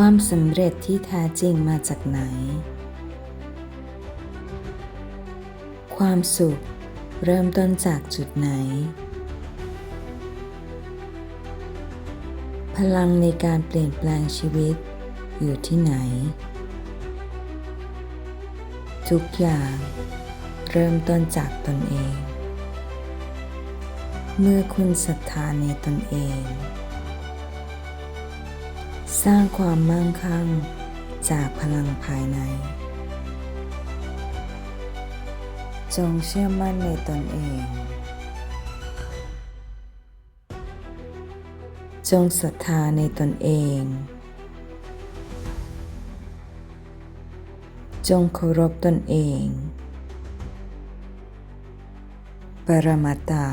ความสำเร็จที่แท้จริงมาจากไหน ความสุขเริ่มต้นจากจุดไหน พลังในการเปลี่ยนแปลงชีวิตอยู่ที่ไหน ทุกอย่างเริ่มต้นจากตนเอง เมื่อคุณศรัทธาในตนเอง สร้างความมั่งคั่งจากพลังภายใน จงเชื่อมั่นในตนเอง จงศรัทธาในตนเอง จงเคารพตนเอง ปรมาตา